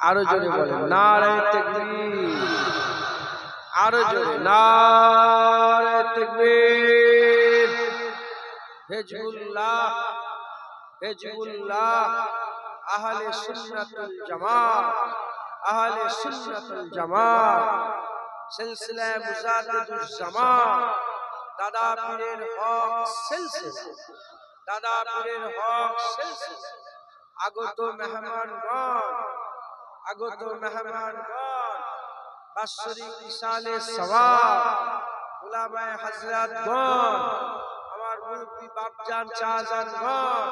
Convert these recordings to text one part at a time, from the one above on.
আরও জোরে বলেন নারায় তাকবীর। আরও জোরে নারায় তাকবীর। হিজবুল্লাহ হিজবুল্লাহ আহলে সুন্নাতুল জামাত আহলে সুন্নাতুল জামাত সিলসিলা মুজাদ্দিদুজ জামান দাদা পীরের হক সিলসিলা দাদা পীরের হক সিলসিলা আগত মেহমানগণ আগত মেহমানগণ বাৎসরিক ইসালে সওয়াব উলামায়ে হযরতগণ আমার মুরব্বি বাপজান চাচানগণ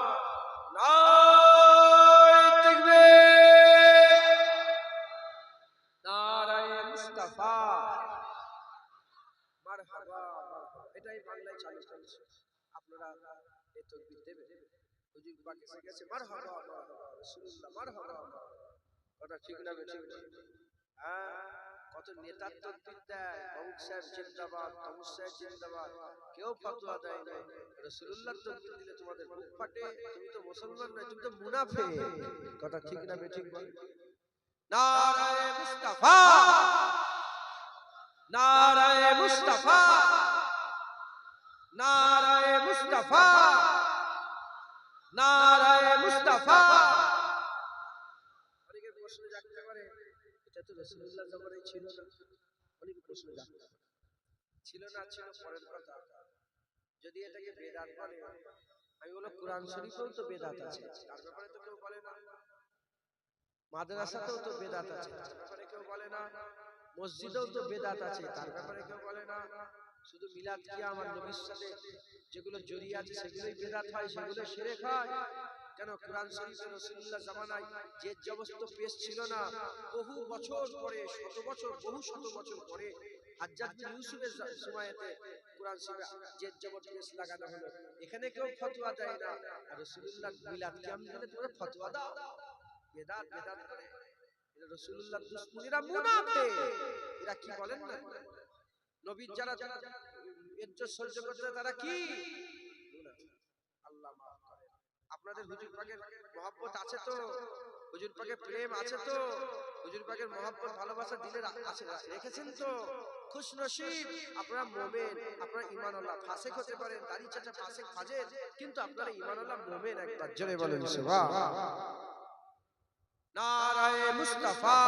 নারায়ে তাকবীর নারায়ে মুস্তাফা। মারহাবা। এটাই বাংলায় চালু চলছে আপনারা এই তকবীর দেবেন। হুজুর পাক এসে গেছে মারহাবা মারহাবা। রাসূলুল্লাহ মারহাবা মারহাবা। কথা ঠিক না ঠিক না। হ্যাঁ কত নেতার তকবীর দেয় অমুক সাহেব জিন্দাবাদ তমুক সাহেব জিন্দাবাদ, কেউ ফতোয়া দেয় না। রাসূলুল্লাহ তকবীর দিলে তোমাদের মুখ ফাটে, তুমি তো মুসলমান নয়, তুমি তো মুনাফিক কথা ঠিক না ঠিক বল নারায়ে মুস্তাফা। নারায়ে মুস্তাফা। নারায়ে মুস্তাফা। নারায়ে মুস্তাফা অনেকে প্রশ্ন জাগতে পারে এটা তো রাসূলুল্লাহ জামানায় ছিল না। অনেকে প্রশ্ন ছিল না, ছিল পরের কথা। যদি এটাকে বেদাত বলে, আমি বলো কোরআন তো বেদাত আছে। তার ব্যাপারে তো কেউ বলে না। মাদ্রাসাতেও তো বেদাত আছে। তার ব্যাপারে কেউ বলে না। মসজিদেও তো বেদাত আছে। তার ব্যাপারে কেউ বলে না। শুধু মিলাদ কি আমার নবীর সাথে যেগুলো জড়িয়ে আছে, সেগুলোই বেদাত হয়, সেগুলো সেরে খায় কেন কোরআন শরীফে রাসূলুল্লাহ জামানায় যে জবস্ত পেশ ছিল না, বহু বছর পরে, শত বছর, বহু শত বছর পরে, হাজ্জাজ ইউসুফের সময়তে কোরআন শরীফে যে জবর পেশ লাগানো হলো, এখানে কেউ ফতোয়া দেয় না। আর রাসূলুল্লাহ মিলাদ কিয়াম দিলে তোমরা ফতোয়া দাও। বেদাত বেদাত করে। এটা রাসূলুল্লাহ দুশমনেরা মুনাফিক এরা কি বলেন না? নবীর যারা ইজ্জত সহ্য করতে তারা কি। আল্লাহ মাফ করেন আপনাদের হুজুর পাকের মহব্বত আছে তো? হুজুর পাকের প্রেম আছে তো? হুজুর পাকের মহব্বত ভালোবাসা দিলে আছে রেখেছেন তো? খুশ নসিব আপনারা মোমেন আপনারা ইমানুল্লাহ ফাসেক হতে পারেন দাড়ি চাচা ফাসেক ফাজের কিন্তু আপনারা ইমানুল্লাহ মোমেন একবার জোরে বলেন সুবহান নারায়ে মুস্তাফা।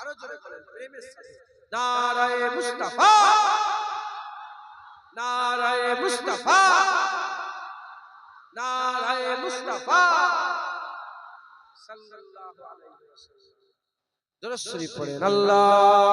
আরও জোরে বলেন প্রেমের সাথে নারায়ে মুস্তাফা। নারায়ে মুস্তাফা। মুস্তাফা সাল্লাল্লাহু আলাইহি ওয়াসাল্লাম। দরুদ শরীফ পড়েন। আল্লাহ